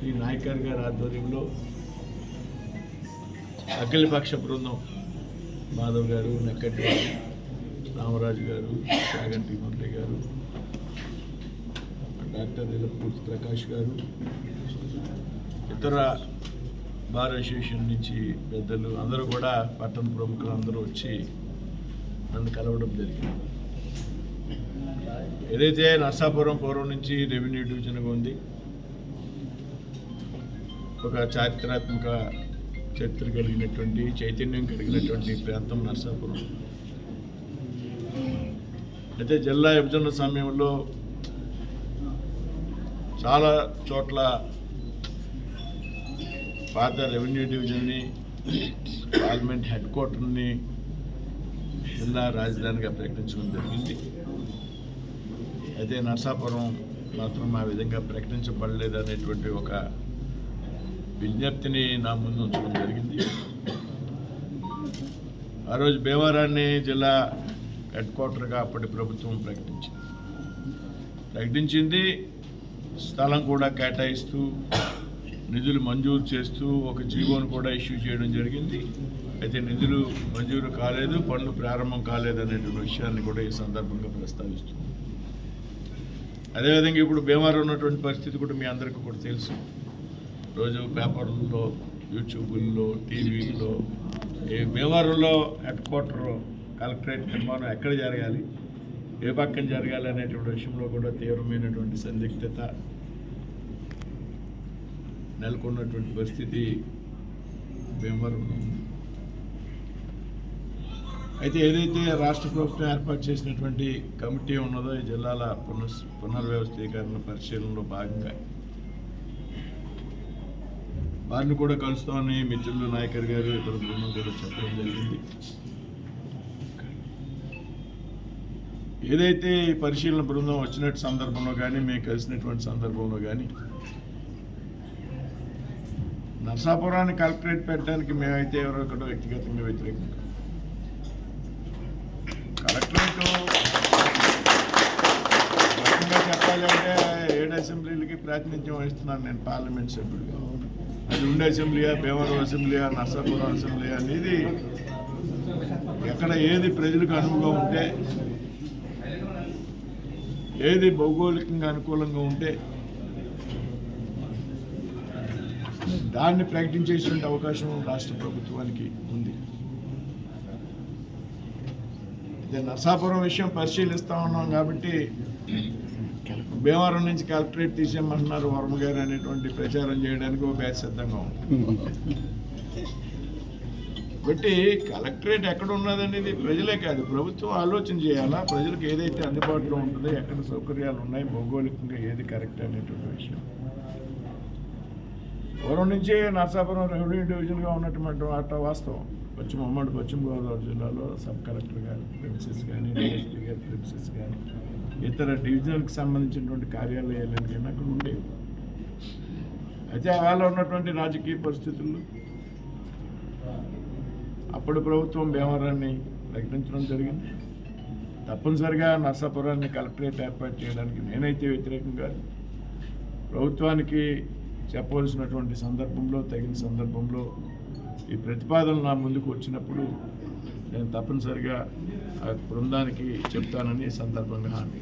శ్రీ నాయకర్ గారి ఆధ్వర్యంలో అఖిలపక్ష బృందం మాధవ్ గారు నెక్కటి రామరాజు గారు శాగంటి మురళి గారు డాక్టర్ నిలపూర్తి ప్రకాష్ గారు ఇతర బార్ అసోసియేషన్ నుంచి పెద్దలు అందరూ కూడా పట్టణ ప్రముఖులు అందరూ వచ్చి నన్ను కలవడం జరిగింది. ఏదైతే నర్సాపురం పూర్వం నుంచి రెవెన్యూ డివిజన్గా ఉంది ఒక చారిత్రాత్మక చరిత్ర కలిగినటువంటి చైతన్యం కలిగినటువంటి ప్రాంతం నర్సాపురం. అయితే జిల్లా విభజన సమయంలో చాలా చోట్ల పాత రెవెన్యూ డివిజన్ని పార్లమెంట్ హెడ్ క్వార్టర్ని జిల్లా రాజధానిగా ప్రకటించడం జరిగింది. అయితే నర్సాపురం మాత్రం ఆ విధంగా ప్రకటించబడలేదు అనేటువంటి ఒక విజ్ఞప్తిని నా ముందు ఉంచడం జరిగింది. ఆ రోజు భీమవరాన్ని జిల్లా హెడ్ క్వార్టర్గా అప్పటి ప్రభుత్వం ప్రకటించింది. ప్రకటించింది స్థలం కూడా కేటాయిస్తూ నిధులు మంజూరు చేస్తూ ఒక జీవోను కూడా ఇష్యూ చేయడం జరిగింది. అయితే నిధులు మంజూరు కాలేదు పనులు ప్రారంభం కాలేదు అనేటువంటి విషయాన్ని కూడా ఈ సందర్భంగా ప్రస్తావిస్తుంది అదేవిధంగా ఇప్పుడు భీమవరం ఉన్నటువంటి పరిస్థితి కూడా మీ అందరికీ కూడా తెలుసు. రోజు పేపర్లలో యూట్యూబ్లో టీవీల్లో ఏ భీమవరంలో హెడ్ క్వార్టర్ కలెక్టరేట్ నిర్మాణం ఎక్కడ జరగాలి ఏ పక్కన జరగాలి అనేటువంటి విషయంలో కూడా తీవ్రమైనటువంటి సందిగ్ధత నెలకొన్నటువంటి పరిస్థితి భీమవరం అయితే ఏదైతే రాష్ట్ర ప్రభుత్వం ఏర్పాటు చేసినటువంటి కమిటీ ఉన్నదో ఈ జిల్లాల పునః పునర్వ్యవస్థీకరణ పరిశీలనలో భాగంగా వారిని కూడా కలుస్తామని మిత్రులు నాయకర్ గారు ఇతర బృందం కూడా చెప్పడం జరిగింది. ఏదైతే పరిశీలన బృందం వచ్చినట్టు సందర్భంలో కానీ మేము కలిసినటువంటి సందర్భంలో కానీ నర్సాపురాన్ని కలెక్టరేట్ పెట్టడానికి మేమైతే ఎవరో ఒకటి వ్యక్తిగతంగా వ్యతిరేకం. కలెక్టరేట్ చెప్పాలి అంటే అసెంబ్లీలకి ప్రాతినిధ్యం వహిస్తున్నాను నేను పార్లమెంట్ సభ్యుడిగా. అది ఉండే అసెంబ్లీయా భీమవరం అసెంబ్లీయా నర్సాపురం అసెంబ్లీ అనేది ఎక్కడ ఏది ప్రజలకు అనువుగా ఉంటే ఏది భౌగోళికంగా అనుకూలంగా ఉంటే దాన్ని ప్రకటించేటువంటి అవకాశం రాష్ట్ర ప్రభుత్వానికి ఉంది. నర్సాపురం విషయం పరిశీలిస్తా ఉన్నాం కాబట్టి భీమవరం నుంచి కలెక్టరేట్ తీసేయమంటున్నారు వర్మ గారు అనేటువంటి ప్రచారం చేయడానికి ఒక బ్యాచ్ సిద్ధంగా ఉంది. బట్టి కలెక్టరేట్ ఎక్కడ ఉన్నదనేది ప్రజలే కాదు ప్రభుత్వం ఆలోచన చేయాలా? ప్రజలకు ఏదైతే అందుబాటులో ఉంటుందో ఎక్కడ సౌకర్యాలు ఉన్నాయి భౌగోళికంగా ఏది కరెక్ట్ అనేటువంటి విషయం. పూర్వం నుంచి నర్సాపురం రెవెన్యూ డివిజన్గా ఉన్నటువంటి వాట వాస్తవం. పశ్చిమ ఉమ్మడి పశ్చిమ గోదావరి జిల్లాలో సబ్ కలెక్టర్ గారి ప్రిన్సెస్ కానీ డిఎస్పీ గారి ప్రిన్సెస్ కానీ ఇతర డివిజన్లకు సంబంధించినటువంటి కార్యాలయాలు కానీ అక్కడ ఉండేవి అయితే అలా ఉన్నటువంటి రాజకీయ పరిస్థితుల్లో అప్పుడు ప్రభుత్వం భీమవరాన్ని ప్రకటించడం జరిగింది. తప్పనిసరిగా నర్సాపురాన్ని కలెక్టరేట్ ఏర్పాటు చేయడానికి నేనైతే వ్యతిరేకం ప్రభుత్వానికి చెప్పవలసినటువంటి సందర్భంలో తగిన సందర్భంలో ఈ ప్రతిపాదనలు నా ముందుకు వచ్చినప్పుడు నేను తప్పనిసరిగా ఆ బృందానికి చెప్తానని సందర్భంగా హామీ